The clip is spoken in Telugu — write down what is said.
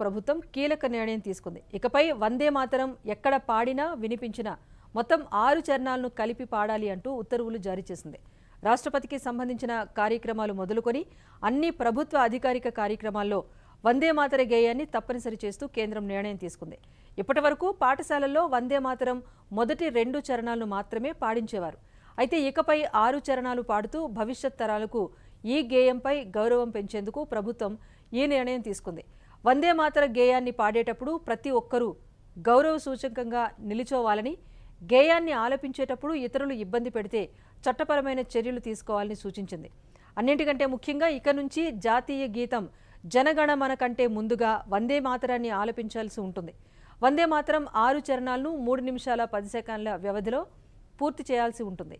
ప్రభుత్వం కీలక నిర్ణయం తీసుకుంది. ఇకపై వందే మాతరం ఎక్కడ పాడినా వినిపించినా మొత్తం ఆరు చరణాలను కలిపి పాడాలి అంటూ ఉత్తర్వులు జారీ చేసింది. రాష్ట్రపతికి సంబంధించిన కార్యక్రమాలు మొదలుకొని అన్ని ప్రభుత్వ అధికారిక కార్యక్రమాల్లో వందే మాతర గేయాన్ని తప్పనిసరి చేస్తూ కేంద్రం నిర్ణయం తీసుకుంది. ఇప్పటి వరకు పాఠశాలల్లో వందే మాతరం మొదటి రెండు చరణాలను మాత్రమే పాడించేవారు. అయితే ఇకపై ఆరు చరణాలు పాడుతూ భవిష్యత్ తరాలకు ఈ గేయంపై గౌరవం పెంచేందుకు ప్రభుత్వం ఈ నిర్ణయం తీసుకుంది. వందే మాతర గేయాన్ని పాడేటప్పుడు ప్రతి ఒక్కరూ గౌరవ సూచకంగా నిలిచోవాలని గేయాన్ని ఆలపించేటప్పుడు ఇతరులు ఇబ్బంది పెడితే చట్టపరమైన చర్యలు తీసుకోవాలని సూచించింది. అన్నింటికంటే ముఖ్యంగా ఇక నుంచి జాతీయ గీతం జనగణమన కంటే ముందుగా వందే మాతరాన్ని ఆలపించాల్సి ఉంటుంది. వందే మాతరం ఆరు చరణాలను మూడు నిమిషాల పది సెకండ్ల వ్యవధిలో పూర్తి చేయాల్సి ఉంటుంది.